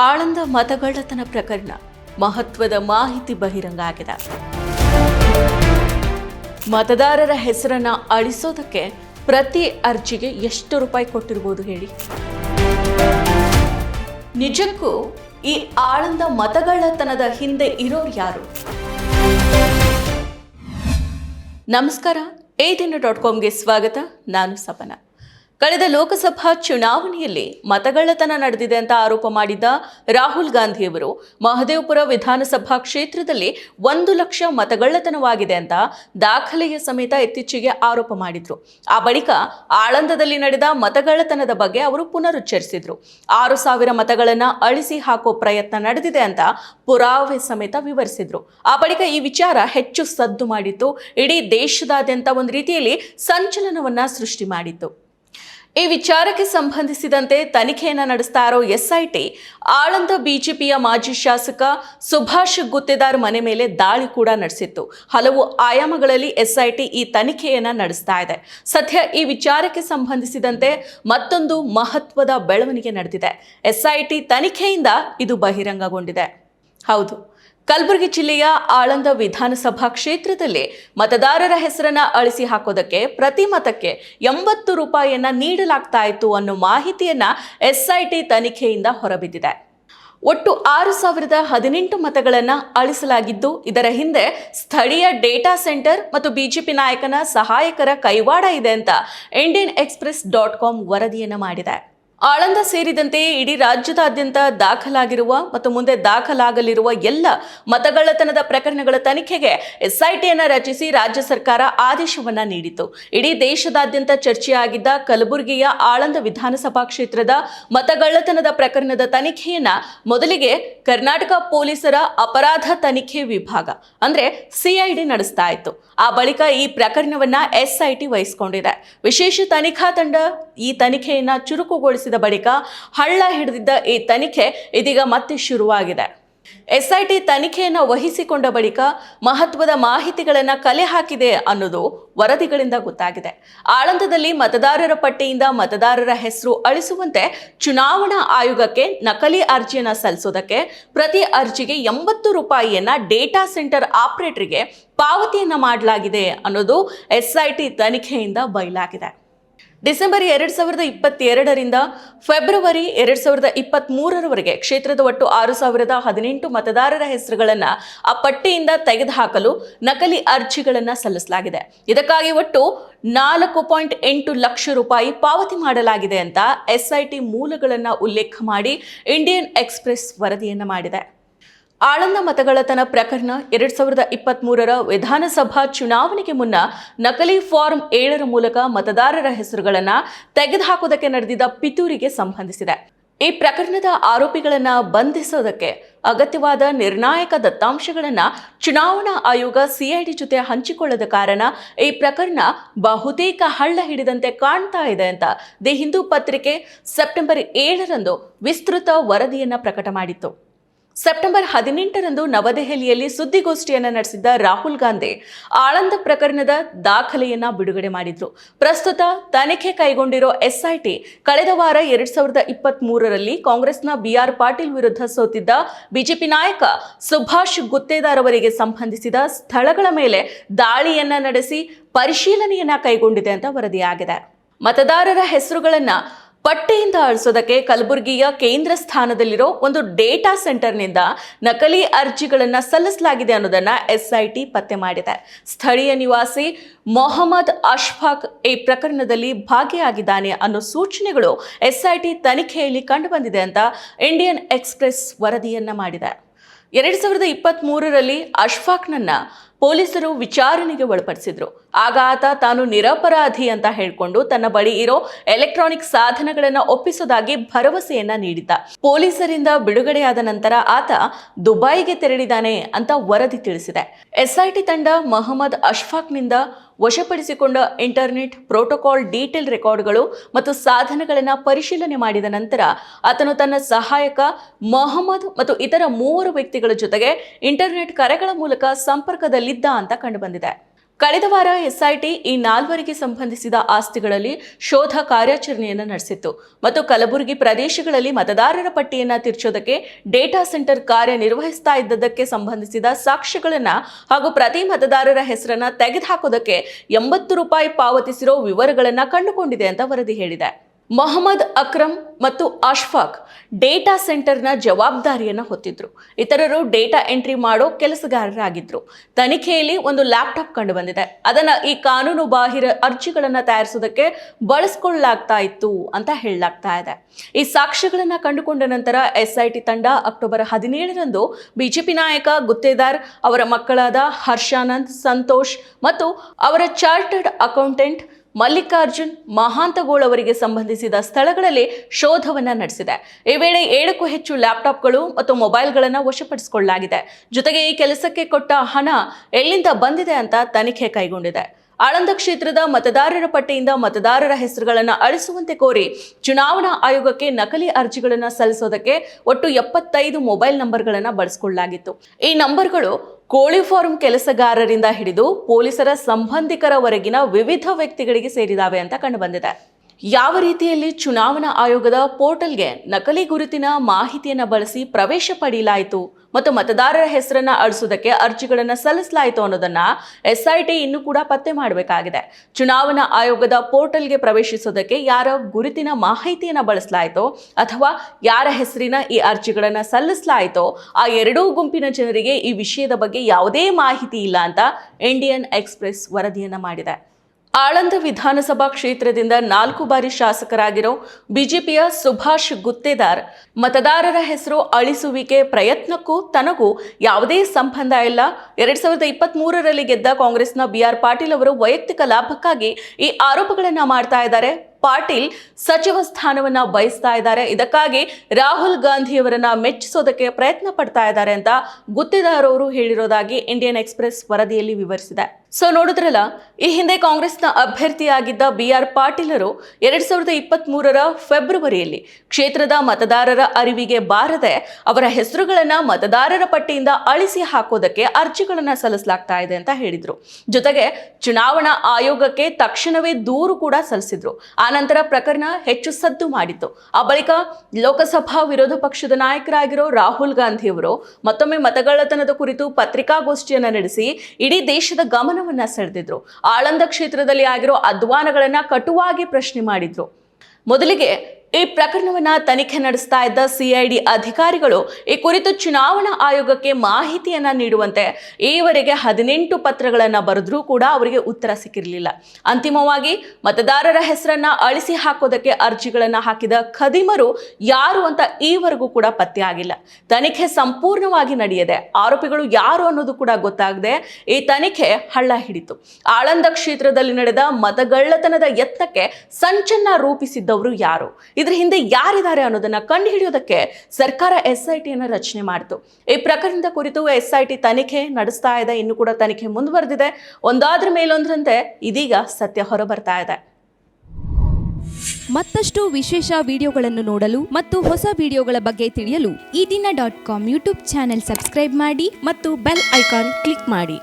ಆಳಂದ ಮತಗಳ್ಳತನ ಪ್ರಕರಣ ಮಹತ್ವದ ಮಾಹಿತಿ ಬಹಿರಂಗ ಆಗಿದೆ. ಮತದಾರರ ಹೆಸರನ್ನ ಅಳಿಸೋದಕ್ಕೆ ಪ್ರತಿ ಅರ್ಜಿಗೆ ಎಷ್ಟು ರೂಪಾಯಿ ಕೊಟ್ಟಿರ್ಬೋದು ಹೇಳಿ. ನಿಜಕ್ಕೂ ಈ ಆಳಂದ ಮತಗಳ್ಳತನದ ಹಿಂದೆ ಇರೋರು ಯಾರು? ನಮಸ್ಕಾರ ಏದಿನ ದಿನ ಡಾಟ್ ಕಾಮ್ಗೆ ಸ್ವಾಗತ. ನಾನು ಸಪನ. ಕಳೆದ ಲೋಕಸಭಾ ಚುನಾವಣೆಯಲ್ಲಿ ಮತಗಳ್ಳತನ ನಡೆದಿದೆ ಅಂತ ಆರೋಪ ಮಾಡಿದ್ದ ರಾಹುಲ್ ಗಾಂಧಿಯವರು ಮಹದೇವಪುರ ವಿಧಾನಸಭಾ ಕ್ಷೇತ್ರದಲ್ಲಿ ಒಂದು ಲಕ್ಷ ಮತಗಳ್ಳತನವಾಗಿದೆ ಅಂತ ದಾಖಲೆಯ ಸಮೇತ ಇತ್ತೀಚೆಗೆ ಆರೋಪ ಮಾಡಿದ್ರು. ಆ ಬಳಿಕ ಆಳಂದದಲ್ಲಿ ನಡೆದ ಮತಗಳ್ಳತನದ ಬಗ್ಗೆ ಅವರು ಪುನರುಚ್ಚರಿಸಿದ್ರು. ಆರು ಸಾವಿರ ಮತಗಳನ್ನು ಅಳಿಸಿ ಹಾಕೋ ಪ್ರಯತ್ನ ನಡೆದಿದೆ ಅಂತ ಪುರಾವೆ ಸಮೇತ ವಿವರಿಸಿದ್ರು. ಆ ಬಳಿಕ ಈ ವಿಚಾರ ಹೆಚ್ಚು ಸದ್ದು ಮಾಡಿತ್ತು. ಇಡೀ ದೇಶದಾದ್ಯಂತ ಒಂದು ರೀತಿಯಲ್ಲಿ ಸಂಚಲನವನ್ನ ಸೃಷ್ಟಿ ಮಾಡಿತ್ತು. ಈ ವಿಚಾರಕ್ಕೆ ಸಂಬಂಧಿಸಿದಂತೆ ತನಿಖೆಯನ್ನು ನಡೆಸ್ತಾ ಇರೋ ಎಸ್ಐಟಿ, ಆಳಂದ ಬಿಜೆಪಿಯ ಮಾಜಿ ಶಾಸಕ ಸುಭಾಷ್ ಗುತ್ತೇದಾರ್ ಮನೆ ಮೇಲೆ ದಾಳಿ ಕೂಡ ನಡೆಸಿತ್ತು. ಹಲವು ಆಯಾಮಗಳಲ್ಲಿ ಎಸ್ಐಟಿ ಈ ತನಿಖೆಯನ್ನು ನಡೆಸ್ತಾ ಇದೆ. ಸದ್ಯ ಈ ವಿಚಾರಕ್ಕೆ ಸಂಬಂಧಿಸಿದಂತೆ ಮತ್ತೊಂದು ಮಹತ್ವದ ಬೆಳವಣಿಗೆ ನಡೆದಿದೆ. ಎಸ್ಐಟಿ ತನಿಖೆಯಿಂದ ಇದು ಬಹಿರಂಗಗೊಂಡಿದೆ. ಹೌದು. ಕಲಬುರಗಿ ಜಿಲ್ಲೆಯ ಆಳಂದ ವಿಧಾನಸಭಾ ಕ್ಷೇತ್ರದಲ್ಲಿ ಮತದಾರರ ಹೆಸರನ್ನ ಅಳಿಸಿ ಹಾಕೋದಕ್ಕೆ ಪ್ರತಿ ಮತಕ್ಕೆ ಎಂಬತ್ತು ರೂಪಾಯಿಯನ್ನ ನೀಡಲಾಗ್ತಾ ಇತ್ತು ಅನ್ನೋ ಮಾಹಿತಿಯನ್ನ ಎಸ್ಐಟಿ ತನಿಖೆಯಿಂದ ಹೊರಬಿದ್ದಿದೆ. ಒಟ್ಟು ಆರು ಸಾವಿರದ ಹದಿನೆಂಟು ಮತಗಳನ್ನು ಅಳಿಸಲಾಗಿದ್ದು, ಇದರ ಹಿಂದೆ ಸ್ಥಳೀಯ ಡೇಟಾ ಸೆಂಟರ್ ಮತ್ತು ಬಿಜೆಪಿ ನಾಯಕನ ಸಹಾಯಕರ ಕೈವಾಡ ಇದೆ ಅಂತ ಇಂಡಿಯನ್ ಎಕ್ಸ್ಪ್ರೆಸ್ ಡಾಟ್ ಕಾಮ್ ವರದಿಯನ್ನು ಮಾಡಿದೆ. ಆಳಂದ ಸೇರಿದಂತೆ ಇಡೀ ರಾಜ್ಯದಾದ್ಯಂತ ದಾಖಲಾಗಿರುವ ಮತ್ತು ಮುಂದೆ ದಾಖಲಾಗಲಿರುವ ಎಲ್ಲ ಮತಗಳ್ಳತನದ ಪ್ರಕರಣಗಳ ತನಿಖೆಗೆ ಎಸ್ಐಟಿಯನ್ನು ರಚಿಸಿ ರಾಜ್ಯ ಸರ್ಕಾರ ಆದೇಶವನ್ನ ನೀಡಿತು ಇಡೀ ದೇಶದಾದ್ಯಂತ ಚರ್ಚೆಯಾಗಿದ್ದ ಕಲಬುರಗಿಯ ಆಳಂದ ವಿಧಾನಸಭಾ ಕ್ಷೇತ್ರದ ಮತಗಳ್ಳತನದ ಪ್ರಕರಣದ ತನಿಖೆಯನ್ನ ಮೊದಲಿಗೆ ಕರ್ನಾಟಕ ಪೊಲೀಸರ ಅಪರಾಧ ತನಿಖೆ ವಿಭಾಗ, ಅಂದ್ರೆ ಸಿಐಡಿ ನಡೆಸ್ತಾ ಇತ್ತು. ಆ ಬಳಿಕ ಈ ಪ್ರಕರಣವನ್ನ ಎಸ್ಐಟಿ ವಹಿಸಿಕೊಂಡಿದೆ. ವಿಶೇಷ ತನಿಖಾ ತಂಡ ಈ ತನಿಖೆಯನ್ನ ಚುರುಕುಗೊಳಿಸಿದ ಬಳಿಕ ಹಳ್ಳ ಹಿಡಿದಿದ್ದ ಈ ತನಿಖೆ ಇದೀಗ ಮತ್ತೆ ಶುರುವಾಗಿದೆ. ಎಸ್ಐಟಿ ತನಿಖೆಯನ್ನು ವಹಿಸಿಕೊಂಡ ಬಳಿಕ ಮಹತ್ವದ ಮಾಹಿತಿಗಳನ್ನು ಕಲೆ ಹಾಕಿದೆ ಅನ್ನೋದು ವರದಿಗಳಿಂದ ಗೊತ್ತಾಗಿದೆ. ಆಳಂದದಲ್ಲಿ ಮತದಾರರ ಪಟ್ಟಿಯಿಂದ ಮತದಾರರ ಹೆಸರು ಅಳಿಸುವಂತೆ ಚುನಾವಣಾ ಆಯೋಗಕ್ಕೆ ನಕಲಿ ಅರ್ಜಿಯನ್ನು ಸಲ್ಲಿಸೋದಕ್ಕೆ ಪ್ರತಿ ಅರ್ಜಿಗೆ ಎಂಬತ್ತು ರೂಪಾಯಿಯನ್ನ ಡೇಟಾ ಸೆಂಟರ್ ಆಪರೇಟರ್ಗೆ ಪಾವತಿಯನ್ನ ಮಾಡಲಾಗಿದೆ ಅನ್ನೋದು ಎಸ್ಐಟಿ ತನಿಖೆಯಿಂದ ಬಯಲಾಗಿದೆ. ಡಿಸೆಂಬರ್ ಎರಡ್ ಸಾವಿರದ ಇಪ್ಪತ್ತೆರಡರಿಂದ ಫೆಬ್ರವರಿ ಎರಡ್ ಸಾವಿರದ ಇಪ್ಪತ್ತ್ ಮೂರರವರೆಗೆ ಕ್ಷೇತ್ರದ ಒಟ್ಟು ಆರು ಸಾವಿರದ ಹದಿನೆಂಟು ಮತದಾರರ ಹೆಸರುಗಳನ್ನು ಆ ಪಟ್ಟಿಯಿಂದ ತೆಗೆದುಹಾಕಲು ನಕಲಿ ಅರ್ಜಿಗಳನ್ನು ಸಲ್ಲಿಸಲಾಗಿದೆ. ಇದಕ್ಕಾಗಿ ಒಟ್ಟು ನಾಲ್ಕು ಪಾಯಿಂಟ್ ಎಂಟು ಲಕ್ಷ ರೂಪಾಯಿ ಪಾವತಿ ಮಾಡಲಾಗಿದೆ ಅಂತ ಎಸ್ಐಟಿ ಮೂಲಗಳನ್ನು ಉಲ್ಲೇಖ ಮಾಡಿ ಇಂಡಿಯನ್ ಎಕ್ಸ್ಪ್ರೆಸ್ ವರದಿಯನ್ನು ಮಾಡಿದೆ. ಆಳಂದ ಮತಗಳತನ ಪ್ರಕರಣ ಎರಡ್ ಸಾವಿರದ ಇಪ್ಪತ್ತ್ ಮೂರರ ವಿಧಾನಸಭಾ ಚುನಾವಣೆಗೆ ಮುನ್ನ ನಕಲಿ ಫಾರ್ಮ್ ಏಳರ ಮೂಲಕ ಮತದಾರರ ಹೆಸರುಗಳನ್ನು ತೆಗೆದುಹಾಕುವುದಕ್ಕೆ ನಡೆದಿದ್ದ ಪಿತೂರಿಗೆ ಸಂಬಂಧಿಸಿದೆ. ಈ ಪ್ರಕರಣದ ಆರೋಪಿಗಳನ್ನು ಬಂಧಿಸೋದಕ್ಕೆ ಅಗತ್ಯವಾದ ನಿರ್ಣಾಯಕ ದತ್ತಾಂಶಗಳನ್ನು ಚುನಾವಣಾ ಆಯೋಗ ಸಿಐಡಿ ಜೊತೆ ಹಂಚಿಕೊಳ್ಳದ ಕಾರಣ ಈ ಪ್ರಕರಣ ಬಹುತೇಕ ಹಳ್ಳ ಹಿಡಿದಂತೆ ಕಾಣ್ತಾ ಇದೆ ಅಂತ ದಿ ಹಿಂದೂ ಪತ್ರಿಕೆ ಸೆಪ್ಟೆಂಬರ್ ಏಳರಂದು ವಿಸ್ತೃತ ವರದಿಯನ್ನು ಪ್ರಕಟ ಮಾಡಿತ್ತು. ಸೆಪ್ಟೆಂಬರ್ ಹದಿನೆಂಟರಂದು ನವದೆಹಲಿಯಲ್ಲಿ ಸುದ್ದಿಗೋಷ್ಠಿಯನ್ನು ನಡೆಸಿದ್ದ ರಾಹುಲ್ ಗಾಂಧಿ ಆಳಂದ ಪ್ರಕರಣದ ದಾಖಲೆಯನ್ನ ಬಿಡುಗಡೆ ಮಾಡಿದ್ರು. ಪ್ರಸ್ತುತ ತನಿಖೆ ಕೈಗೊಂಡಿರೋ ಎಸ್ಐಟಿ ಕಳೆದ ವಾರ ಎರಡ್ ಸಾವಿರದ ಇಪ್ಪತ್ತ್ ಮೂರರಲ್ಲಿ ಕಾಂಗ್ರೆಸ್ನ ಬಿಆರ್ ಪಾಟೀಲ್ ವಿರುದ್ಧ ಸೋತಿದ್ದ ಬಿಜೆಪಿ ನಾಯಕ ಸುಭಾಷ್ ಗುತ್ತೇದಾರ್ ಅವರಿಗೆ ಸಂಬಂಧಿಸಿದ ಸ್ಥಳಗಳ ಮೇಲೆ ದಾಳಿಯನ್ನ ನಡೆಸಿ ಪರಿಶೀಲನೆಯನ್ನ ಕೈಗೊಂಡಿದೆ ಅಂತ ವರದಿಯಾಗಿದೆ. ಮತದಾರರ ಹೆಸರುಗಳನ್ನ ಪಟ್ಟಿಯಿಂದ ಅಳಿಸೋದಕ್ಕೆ ಕಲಬುರಗಿಯ ಕೇಂದ್ರ ಸ್ಥಾನದಲ್ಲಿರೋ ಒಂದು ಡೇಟಾ ಸೆಂಟರ್ನಿಂದ ನಕಲಿ ಅರ್ಜಿಗಳನ್ನು ಸಲ್ಲಿಸಲಾಗಿದೆ ಅನ್ನೋದನ್ನ ಎಸ್ಐಟಿ ಪತ್ತೆ ಮಾಡಿದೆ. ಸ್ಥಳೀಯ ನಿವಾಸಿ ಮೊಹಮ್ಮದ್ ಅಶ್ಫಾಕ್ ಈ ಪ್ರಕರಣದಲ್ಲಿ ಭಾಗಿಯಾಗಿದ್ದಾನೆ ಅನ್ನೋ ಸೂಚನೆಗಳು ಎಸ್ಐಟಿ ತನಿಖೆಯಲ್ಲಿ ಕಂಡುಬಂದಿದೆ ಅಂತ ಇಂಡಿಯನ್ ಎಕ್ಸ್ಪ್ರೆಸ್ ವರದಿಯನ್ನ ಮಾಡಿದೆ. ಎರಡ್ ಸಾವಿರದ ಇಪ್ಪತ್ತ್ ಮೂರರಲ್ಲಿ ಅಶ್ಫಾಕ್ನನ್ನ ಪೊಲೀಸರು ವಿಚಾರಣೆಗೆ ಒಳಪಡಿಸಿದ್ರು. ಆಗ ಆತ ತಾನು ನಿರಪರಾಧಿ ಅಂತ ಹೇಳ್ಕೊಂಡು ತನ್ನ ಬಳಿ ಇರೋ ಎಲೆಕ್ಟ್ರಾನಿಕ್ ಸಾಧನಗಳನ್ನ ಒಪ್ಪಿಸೋದಾಗಿ ಭರವಸೆಯನ್ನ ನೀಡಿದ್ದ. ಪೊಲೀಸರಿಂದ ಬಿಡುಗಡೆಯಾದ ನಂತರ ಆತ ದುಬೈಗೆ ತೆರಳಿದ್ದಾನೆ ಅಂತ ವರದಿ ತಿಳಿಸಿದೆ. ಎಸ್ಐಟಿ ತಂಡ ಮೊಹಮ್ಮದ್ ಅಶ್ಫಾಕ್ನಿಂದ ವಶಪಡಿಸಿಕೊಂಡ ಇಂಟರ್ನೆಟ್ ಪ್ರೋಟೋಕಾಲ್ ಡೀಟೇಲ್ ರೆಕಾರ್ಡ್ಗಳು ಮತ್ತು ಸಾಧನಗಳನ್ನು ಪರಿಶೀಲನೆ ಮಾಡಿದ ನಂತರ ಆತನು ತನ್ನ ಸಹಾಯಕ ಮೊಹಮ್ಮದ್ ಮತ್ತು ಇತರ ಮೂವರು ವ್ಯಕ್ತಿಗಳ ಜೊತೆಗೆ ಇಂಟರ್ನೆಟ್ ಕರೆಗಳ ಮೂಲಕ ಸಂಪರ್ಕದಲ್ಲಿದ್ದ ಅಂತ ಕಂಡುಬಂದಿದೆ. ಕಳೆದ ವಾರ ಎಸ್ಐಟಿ ಈ ನಾಲ್ವರಿಗೆ ಸಂಬಂಧಿಸಿದ ಆಸ್ತಿಗಳಲ್ಲಿ ಶೋಧ ಕಾರ್ಯಾಚರಣೆಯನ್ನು ನಡೆಸಿತ್ತು. ಮತ್ತು ಕಲಬುರಗಿ ಪ್ರದೇಶಗಳಲ್ಲಿ ಮತದಾರರ ಪಟ್ಟಿಯನ್ನು ತಿರುಚೋದಕ್ಕೆ ಡೇಟಾ ಸೆಂಟರ್ ಕಾರ್ಯನಿರ್ವಹಿಸ್ತಾ ಇದ್ದದಕ್ಕೆ ಸಂಬಂಧಿಸಿದ ಸಾಕ್ಷ್ಯಗಳನ್ನು ಹಾಗೂ ಪ್ರತಿ ಮತದಾರರ ಹೆಸರನ್ನು ತೆಗೆದುಹಾಕೋದಕ್ಕೆ ಎಂಬತ್ತು ರೂಪಾಯಿ ಪಾವತಿಸಿರೋ ವಿವರಗಳನ್ನು ಕಂಡುಕೊಂಡಿದೆ ಅಂತ ವರದಿ ಹೇಳಿದೆ. ಮೊಹಮ್ಮದ್ ಅಕ್ರಮ್ ಮತ್ತು ಅಶ್ಫಾಕ್ ಡೇಟಾ ಸೆಂಟರ್ನ ಜವಾಬ್ದಾರಿಯನ್ನು ಹೊತ್ತಿದ್ರು. ಇತರರು ಡೇಟಾ ಎಂಟ್ರಿ ಮಾಡೋ ಕೆಲಸಗಾರರಾಗಿದ್ದರು ತನಿಖೆಯಲ್ಲಿ ಒಂದು ಲ್ಯಾಪ್ಟಾಪ್ ಕಂಡು ಬಂದಿದೆ ಅದನ್ನು ಈ ಕಾನೂನು ಬಾಹಿರ ಅರ್ಜಿಗಳನ್ನು ತಯಾರಿಸೋದಕ್ಕೆ ಬಳಸ್ಕೊಳ್ಳಲಾಗ್ತಾ ಇತ್ತು ಅಂತ ಹೇಳಲಾಗ್ತಾ ಇದೆ. ಈ ಸಾಕ್ಷ್ಯಗಳನ್ನು ಕಂಡುಕೊಂಡ ನಂತರ ಎಸ್ಐಟಿ ತಂಡ ಅಕ್ಟೋಬರ್ ಹದಿನೇಳರಂದು ಬಿಜೆಪಿ ನಾಯಕ ಗುತ್ತೇದಾರ್, ಅವರ ಮಕ್ಕಳಾದ ಹರ್ಷಾನಂದ್, ಸಂತೋಷ್ ಮತ್ತು ಅವರ ಚಾರ್ಟರ್ಡ್ ಅಕೌಂಟೆಂಟ್ ಮಲ್ಲಿಕಾರ್ಜುನ್ ಮಹಾಂತಗೋಳ್ ಅವರಿಗೆ ಸಂಬಂಧಿಸಿದ ಸ್ಥಳಗಳಲ್ಲಿ ಶೋಧವನ್ನ ನಡೆಸಿದೆ. ಈ ವೇಳೆ ಏಳಕ್ಕೂ ಹೆಚ್ಚು ಲ್ಯಾಪ್ಟಾಪ್ಗಳು ಮತ್ತು ಮೊಬೈಲ್ಗಳನ್ನು ವಶಪಡಿಸಿಕೊಳ್ಳಲಾಗಿದೆ. ಜೊತೆಗೆ ಈ ಕೆಲಸಕ್ಕೆ ಕೊಟ್ಟ ಹಣ ಎಲ್ಲಿಂದ ಬಂದಿದೆ ಅಂತ ತನಿಖೆ ಕೈಗೊಂಡಿದೆ. ಆಳಂದ ಕ್ಷೇತ್ರದ ಮತದಾರರ ಪಟ್ಟಿಯಿಂದ ಮತದಾರರ ಹೆಸರುಗಳನ್ನು ಅಳಿಸುವಂತೆ ಕೋರಿ ಚುನಾವಣಾ ಆಯೋಗಕ್ಕೆ ನಕಲಿ ಅರ್ಜಿಗಳನ್ನು ಸಲ್ಲಿಸೋದಕ್ಕೆ ಒಟ್ಟು ಎಪ್ಪತ್ತೈದು ಮೊಬೈಲ್ ನಂಬರ್ಗಳನ್ನು ಬಳಸಿಕೊಳ್ಳಲಾಗಿತ್ತು. ಈ ನಂಬರ್ಗಳು ಕೋಳಿ ಫಾರಂ ಕೆಲಸಗಾರರಿಂದ ಹಿಡಿದು ಪೊಲೀಸರ ಸಂಬಂಧಿಕರವರೆಗಿನ ವಿವಿಧ ವ್ಯಕ್ತಿಗಳಿಗೆ ಸೇರಿದಾವೆ ಅಂತ ಕಂಡುಬಂದಿದೆ. ಯಾವ ರೀತಿಯಲ್ಲಿ ಚುನಾವಣಾ ಆಯೋಗದ ಪೋರ್ಟಲ್ಗೆ ನಕಲಿ ಗುರುತಿನ ಮಾಹಿತಿಯನ್ನು ಬಳಸಿ ಪ್ರವೇಶ ಪಡೆಯಲಾಯಿತು ಮತ್ತು ಮತದಾರರ ಹೆಸರನ್ನ ಅಳಿಸೋದಕ್ಕೆ ಅರ್ಜಿಗಳನ್ನು ಸಲ್ಲಿಸಲಾಯಿತು ಅನ್ನೋದನ್ನ ಎಸ್ಐಟಿ ಇನ್ನೂ ಕೂಡ ಪತ್ತೆ ಮಾಡಬೇಕಾಗಿದೆ. ಚುನಾವಣಾ ಆಯೋಗದ ಪೋರ್ಟಲ್ಗೆ ಪ್ರವೇಶಿಸೋದಕ್ಕೆ ಯಾರ ಗುರುತಿನ ಮಾಹಿತಿಯನ್ನು ಬಳಸಲಾಯಿತೋ ಅಥವಾ ಯಾರ ಹೆಸರಿನ ಈ ಅರ್ಜಿಗಳನ್ನು ಸಲ್ಲಿಸಲಾಯಿತೋ ಆ ಎರಡೂ ಗುಂಪಿನ ಜನರಿಗೆ ಈ ವಿಷಯದ ಬಗ್ಗೆ ಯಾವುದೇ ಮಾಹಿತಿ ಇಲ್ಲ ಅಂತ ಇಂಡಿಯನ್ ಎಕ್ಸ್ಪ್ರೆಸ್ ವರದಿಯನ್ನ ಮಾಡಿದೆ. ಆಳಂದ ವಿಧಾನಸಭಾ ಕ್ಷೇತ್ರದಿಂದ ನಾಲ್ಕು ಬಾರಿ ಶಾಸಕರಾಗಿರೋ ಬಿಜೆಪಿಯ ಸುಭಾಷ್ ಗುತ್ತೇದಾರ್ ಮತದಾರರ ಹೆಸರು ಅಳಿಸುವಿಕೆ ಪ್ರಯತ್ನಕ್ಕೂ ತನಗೂ ಯಾವುದೇ ಸಂಬಂಧ ಇಲ್ಲ. ಎರಡ್ ಸಾವಿರದ ಇಪ್ಪತ್ತ್ ಮೂರರಲ್ಲಿ ಗೆದ್ದ ಕಾಂಗ್ರೆಸ್ನ ಬಿ ಆರ್ ಪಾಟೀಲ್ ಅವರು ವೈಯಕ್ತಿಕ ಲಾಭಕ್ಕಾಗಿ ಈ ಆರೋಪಗಳನ್ನು ಮಾಡ್ತಾ ಇದ್ದಾರೆ. ಪಾಟೀಲ್ ಸಚಿವ ಸ್ಥಾನವನ್ನ ಬಯಸ್ತಾ ಇದ್ದಾರೆ. ಇದಕ್ಕಾಗಿ ರಾಹುಲ್ ಗಾಂಧಿಯವರನ್ನ ಮೆಚ್ಚಿಸೋದಕ್ಕೆ ಪ್ರಯತ್ನ ಪಡ್ತಾ ಇದ್ದಾರೆ ಅಂತ ಗುತ್ತಿದಾರವರು ಹೇಳಿರೋದಾಗಿ ಇಂಡಿಯನ್ ಎಕ್ಸ್ಪ್ರೆಸ್ ವರದಿಯಲ್ಲಿ ವಿವರಿಸಿದೆ. ಸೊ ನೋಡಿದ್ರಲ್ಲ, ಈ ಹಿಂದೆ ಕಾಂಗ್ರೆಸ್ನ ಅಭ್ಯರ್ಥಿಯಾಗಿದ್ದ ಬಿ ಆರ್ ಪಾಟೀಲರು ಎರಡ್ ಸಾವಿರದ ಇಪ್ಪತ್ತ್ ಮೂರರ ಫೆಬ್ರವರಿಯಲ್ಲಿ ಕ್ಷೇತ್ರದ ಮತದಾರರ ಅರಿವಿಗೆ ಬಾರದೆ ಅವರ ಹೆಸರುಗಳನ್ನ ಮತದಾರರ ಪಟ್ಟಿಯಿಂದ ಅಳಿಸಿ ಹಾಕೋದಕ್ಕೆ ಅರ್ಜಿಗಳನ್ನ ಸಲ್ಲಿಸಲಾಗ್ತಾ ಇದೆ ಅಂತ ಹೇಳಿದ್ರು. ಜೊತೆಗೆ ಚುನಾವಣಾ ಆಯೋಗಕ್ಕೆ ತಕ್ಷಣವೇ ದೂರು ಕೂಡ ಸಲ್ಲಿಸಿದ್ರು. ಆನಂತರ ಪ್ರಕರಣ ಹೆಚ್ಚು ಸದ್ದು ಮಾಡಿತ್ತು. ಆ ಬಳಿಕ ಲೋಕಸಭಾ ವಿರೋಧ ಪಕ್ಷದ ನಾಯಕರಾಗಿರೋ ರಾಹುಲ್ ಗಾಂಧಿಯವರು ಮತ್ತೊಮ್ಮೆ ಮತಗಳ್ಳತನದ ಕುರಿತು ಪತ್ರಿಕಾಗೋಷ್ಠಿಯನ್ನು ನಡೆಸಿ ಇಡೀ ದೇಶದ ಗಮನವನ್ನ ಸೆಳೆದಿದ್ರು. ಆಳಂದ ಕ್ಷೇತ್ರದಲ್ಲಿ ಆಗಿರೋ ಅಧ್ವಾನಗಳನ್ನ ಕಟುವಾಗಿ ಪ್ರಶ್ನೆ ಮಾಡಿದ್ರು. ಮೊದಲಿಗೆ ಈ ಪ್ರಕರಣವನ್ನ ತನಿಖೆ ನಡೆಸ್ತಾ ಇದ್ದ ಸಿಐಡಿ ಅಧಿಕಾರಿಗಳು ಈ ಕುರಿತು ಚುನಾವಣಾ ಆಯೋಗಕ್ಕೆ ಮಾಹಿತಿಯನ್ನ ನೀಡುವಂತೆ ಈವರೆಗೆ ಹದಿನೆಂಟು ಪತ್ರಗಳನ್ನು ಬರೆದ್ರೂ ಕೂಡ ಅವರಿಗೆ ಉತ್ತರ ಸಿಕ್ಕಿರಲಿಲ್ಲ. ಅಂತಿಮವಾಗಿ ಮತದಾರರ ಹೆಸರನ್ನ ಅಳಿಸಿ ಹಾಕೋದಕ್ಕೆ ಅರ್ಜಿಗಳನ್ನು ಹಾಕಿದ ಖದೀಮರು ಯಾರು ಅಂತ ಈವರೆಗೂ ಕೂಡ ಪತ್ತೆ ಆಗಿಲ್ಲ. ತನಿಖೆ ಸಂಪೂರ್ಣವಾಗಿ ನಡೆಯದೆ. ಆರೋಪಿಗಳು ಯಾರು ಅನ್ನೋದು ಕೂಡ ಗೊತ್ತಾಗದೆ ಈ ತನಿಖೆ ಹಳ್ಳ ಹಿಡಿತು. ಆಳಂದ ಕ್ಷೇತ್ರದಲ್ಲಿ ನಡೆದ ಮತಗಳ್ಳತನದ ಯತ್ನಕ್ಕೆ ಸಂಚನ್ನ ರೂಪಿಸಿದ್ದವರು ಯಾರು? ಇದ್ರ ಹಿಂದೆ ಯಾರಿದ್ದಾರೆ ಅನ್ನೋದನ್ನ ಕಂಡುಹಿಡಿಯೋದಕ್ಕೆ ಸರ್ಕಾರ ಎಸ್ ಐ ಟಿಯನ್ನು ರಚನೆ ಮಾಡಿತು. ಈ ಪ್ರಕರಣದ ಕುರಿತು ಎಸ್ ಐ ಟಿ ತನಿಖೆ ನಡೆಸ್ತಾ ಇದೆ, ಇನ್ನು ಕೂಡ ತನಿಖೆ ಮುಂದುವರೆದಿದೆ. ಒಂದಾದ್ರ ಮೇಲೊಂದರಂತೆ ಇದೀಗ ಸತ್ಯ ಹೊರಬರ್ತಾ ಇದೆ. ಮತ್ತಷ್ಟು ವಿಶೇಷ ವಿಡಿಯೋಗಳನ್ನು ನೋಡಲು ಮತ್ತು ಹೊಸ ವಿಡಿಯೋಗಳ ಬಗ್ಗೆ ತಿಳಿಯಲು Ee Dina dot com YouTube channel subscribe ಮಾಡಿ ಮತ್ತು ಬೆಲ್ ಐಕಾನ್ ಕ್ಲಿಕ್ ಮಾಡಿ.